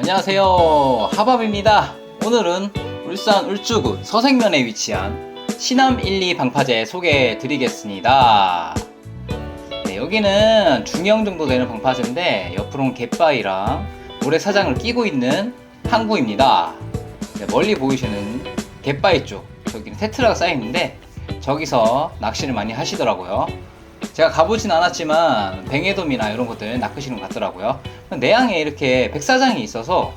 안녕하세요. 하밥입니다. 오늘은 울산 울주군 서생면에 위치한 신암 1, 2 방파제 소개해 드리겠습니다. 네, 여기는 중형 정도 되는 방파제인데 옆으로는 갯바위랑 모래사장을 끼고 있는 항구입니다. 네, 멀리 보이시는 갯바위 쪽 저기는 테트라가 쌓여 있는데 저기서 낚시를 많이 하시더라고요 제가 가보진 않았지만 뱅에돔이나 이런 것들 낚으시는 것 같더라고요. 내양에 이렇게 백사장이 있어서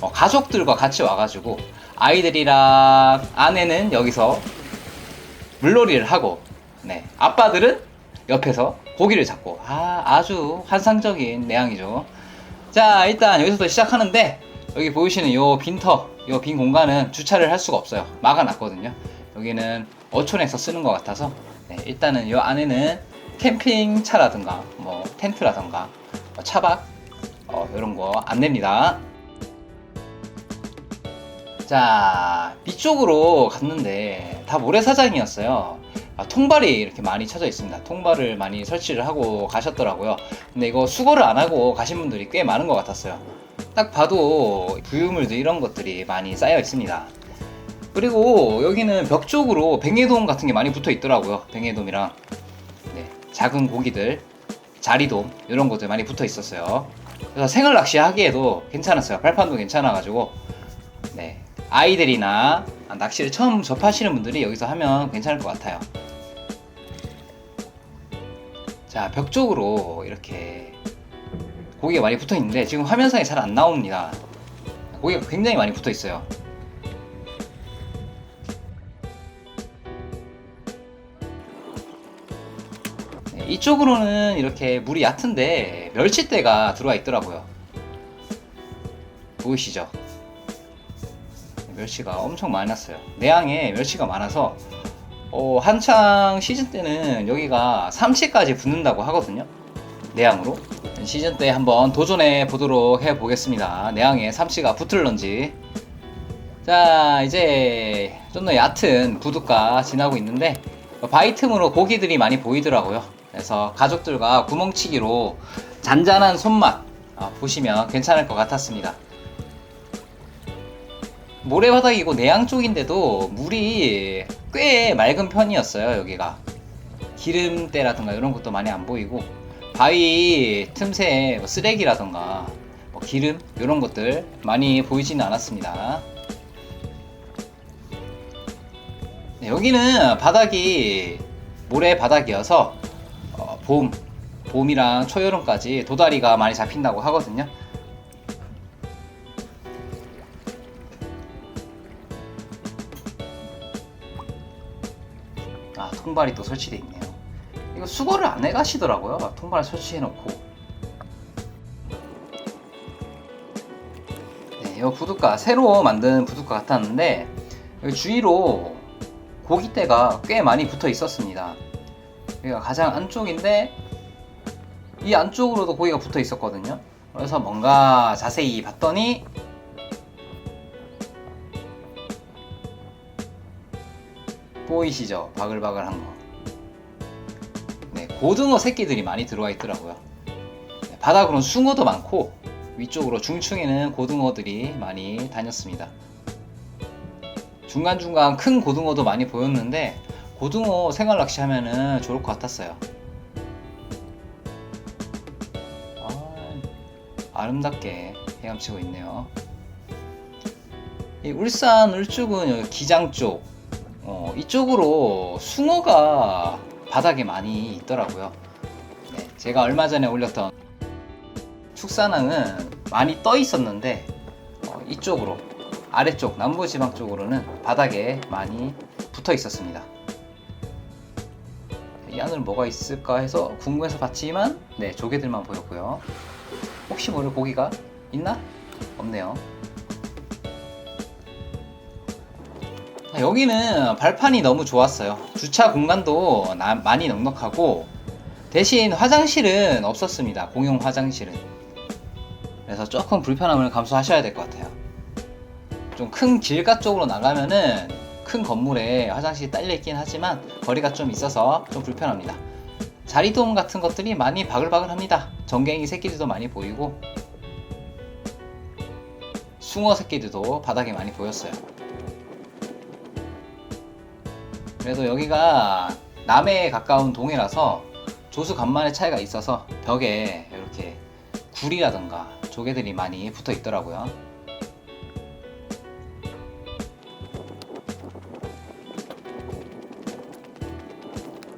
어, 가족들과 같이 와가지고 아이들이랑 아내는 여기서 물놀이를 하고 네 아빠들은 옆에서 고기를 잡고 아 아주 환상적인 내양이죠. 자 일단 여기서부터 시작하는데 여기 보이시는 요 빈터 요 빈 공간은 주차를 할 수가 없어요. 막아놨거든요. 여기는 어촌에서 쓰는 것 같아서 네, 일단은 요 안에는 캠핑차라든가 뭐 텐트라든가 뭐 차박 어, 이런 거 안 냅니다. 자 위쪽으로 갔는데 다 모래사장이었어요. 아, 통발이 이렇게 많이 쳐져 있습니다. 통발을 많이 설치를 하고 가셨더라고요. 근데 이거 수거를 안 하고 가신 분들이 꽤 많은 것 같았어요. 딱 봐도 부유물들 이런 것들이 많이 쌓여 있습니다. 그리고 여기는 벽 쪽으로 뱅에돔 같은 게 많이 붙어 있더라고요. 뱅에돔이랑 네, 작은 고기들, 자리돔 이런 것들 많이 붙어 있었어요. 그래서 생을 낚시하기에도 괜찮았어요. 발판도 괜찮아가지고 네, 아이들이나 낚시를 처음 접하시는 분들이 여기서 하면 괜찮을 것 같아요. 자, 벽 쪽으로 이렇게 고기가 많이 붙어 있는데 지금 화면상에 잘 안 나옵니다. 고기가 굉장히 많이 붙어 있어요. 이쪽으로는 이렇게 물이 얕은데 멸치대가 들어와 있더라고요. 보이시죠? 네, 멸치가 엄청 많았어요. 내양에 멸치가 많아서 어, 한창 시즌 때는 여기가 삼치까지 붙는다고 하거든요. 내양으로. 시즌 때 한번 도전해 보도록 해 보겠습니다. 내양에 삼치가 붙을런지. 자, 이제 좀 더 얕은 부둣가 지나고 있는데 바위 틈으로 고기들이 많이 보이더라고요. 그래서 가족들과 구멍치기로 잔잔한 손맛 어, 보시면 괜찮을 것 같았습니다. 모래바닥이고 내양 쪽인데도 물이 꽤 맑은 편이었어요 여기가 기름때라든가 이런 것도 많이 안 보이고 바위 틈새에 뭐 쓰레기라든가 뭐 기름 이런 것들 많이 보이지는 않았습니다 네, 여기는 바닥이 모래 바닥이어서 어, 봄 봄이랑 초여름까지 도다리가 많이 잡힌다고 하거든요. 아 통발이 또 설치되어 있네요. 이거 수거를 안 해가시더라고요. 통발 설치해놓고. 네, 이 부둣가 새로 만든 부둣가 같았는데 주위로 고깃대가 꽤 많이 붙어 있었습니다 여기가 가장 안쪽인데 이 안쪽으로도 고기가 붙어 있었거든요 그래서 뭔가 자세히 봤더니 보이시죠? 바글바글한 거. 네, 고등어 새끼들이 많이 들어와 있더라고요. 네, 바닥으로는 숭어도 많고 위쪽으로 중층에는 고등어들이 많이 다녔습니다. 중간중간 큰 고등어도 많이 보였는데 고등어 생활 낚시 하면은 좋을 것 같았어요. 아, 아름답게 헤엄치고 있네요. 이 울산 여기 기장 쪽 어, 이쪽으로 숭어가 바닥에 많이 있더라고요. 네, 제가 얼마 전에 올렸던 축산항은 많이 떠 있었는데 어, 이쪽으로 아래쪽 남부지방 쪽으로는 바닥에 많이 붙어 있었습니다. 이 안을 뭐가 있을까 해서 궁금해서 봤지만 네 조개들만 보였고요. 혹시 모를 고기가 있나? 없네요. 아, 여기는 발판이 너무 좋았어요. 주차 공간도 나- 많이 넉넉하고 대신 화장실은 없었습니다. 공용 화장실은. 그래서 조금 불편함을 감수하셔야 될 것 같아요. 좀 큰 길가 쪽으로 나가면은 큰 건물에 화장실이 딸려 있긴 하지만 거리가 좀 있어서 좀 불편합니다. 자리돔 같은 것들이 많이 바글바글합니다. 전갱이 새끼들도 많이 보이고 숭어 새끼들도 바닥에 많이 보였어요. 그래도 여기가 남해에 가까운 동해라서 조수 간만의 차이가 있어서 벽에 이렇게 굴이라던가 조개들이 많이 붙어 있더라고요.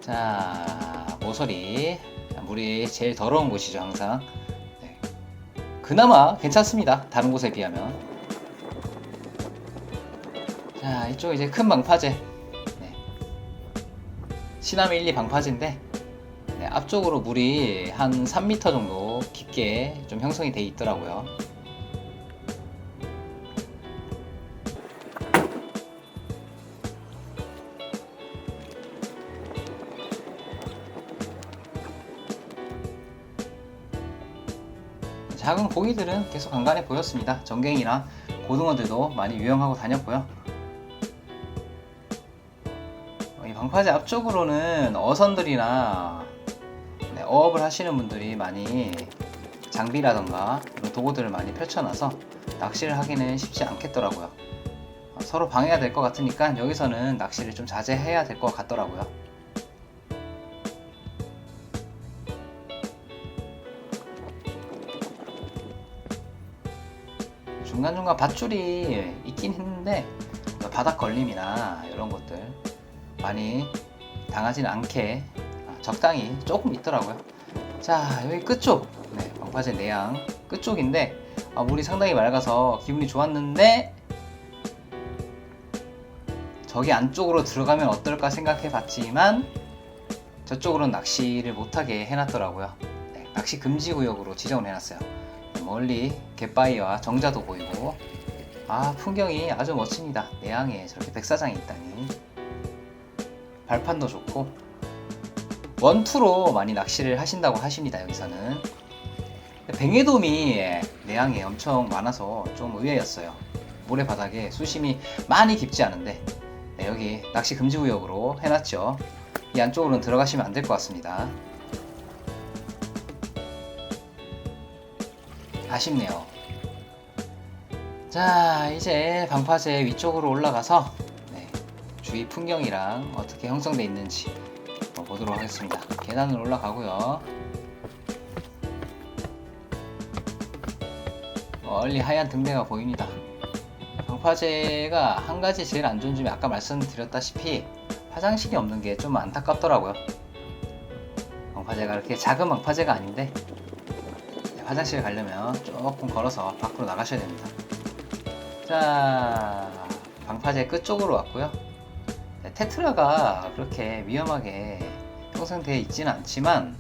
자, 모서리. 물이 제일 더러운 곳이죠, 항상. 네. 그나마 괜찮습니다. 다른 곳에 비하면. 자, 이쪽 이제 큰 방파제. 네. 시남 1, 2 방파제인데, 네, 앞쪽으로 물이 한 3m 정도 깊게 좀 형성이 돼 있더라고요. 작은 고기들은 계속 간간해 보였습니다. 전갱이나 고등어들도 많이 유영하고 다녔고요. 어, 이 방파제 앞쪽으로는 어선들이나 네, 어업을 하시는 분들이 많이 장비라던가 도구들을 많이 펼쳐놔서 낚시를 하기는 쉽지 않겠더라고요. 어, 서로 방해가 될 것 같으니까 여기서는 낚시를 좀 자제해야 될 것 같더라고요. 중간중간 밧줄이 있긴 했는데 바닥 걸림이나 이런 것들 많이 당하지는 않게 적당히 조금 있더라고요. 자 여기 끝쪽 네, 방파제 내양 끝쪽인데 아, 물이 상당히 맑아서 기분이 좋았는데 저기 안쪽으로 들어가면 어떨까 생각해 봤지만 저쪽으로는 낚시를 못하게 해놨더라고요. 네, 낚시 금지 구역으로 지정을 해놨어요. 멀리 갯바위와 정자도 보이고 아 풍경이 아주 멋집니다. 내양에 저렇게 백사장이 있다니 발판도 좋고 원투로 많이 낚시를 하신다고 하십니다. 여기서는 뱅에돔이 내양에 엄청 많아서 좀 의외였어요. 모래바닥에 수심이 많이 깊지 않은데 네, 여기 낚시 금지 구역으로 해놨죠. 이 안쪽으로는 들어가시면 안 될 것 같습니다. 아쉽네요. 자, 이제 방파제 위쪽으로 올라가서 네, 주위 풍경이랑 어떻게 형성되어 있는지 보도록 하겠습니다. 계단을 올라가고요. 멀리 하얀 등대가 보입니다. 방파제가 한 가지 제일 안 좋은 점이 아까 말씀드렸다시피 화장실이 없는 게 좀 안타깝더라고요. 방파제가 이렇게 작은 방파제가 아닌데 화장실 가려면 조금 걸어서 밖으로 나가셔야 됩니다. 자, 방파제 끝쪽으로 왔고요. 네, 테트라가 그렇게 위험하게 형성되어 있지는 않지만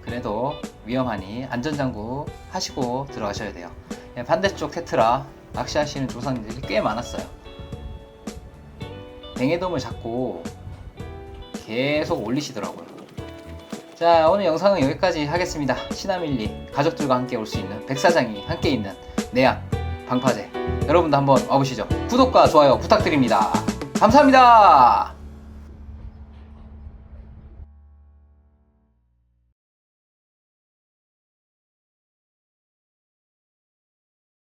그래도 위험하니 안전장구 하시고 들어가셔야 돼요. 네, 반대쪽 테트라 낚시하시는 조상님들이 꽤 많았어요. 뱅에돔을 잡고 계속 올리시더라고요. 자 오늘 영상은 여기까지 하겠습니다. 시나밀리 가족들과 함께 올 수 있는 백사장이 함께 있는 내양 방파제 여러분도 한번 와보시죠. 구독과 좋아요 부탁드립니다. 감사합니다.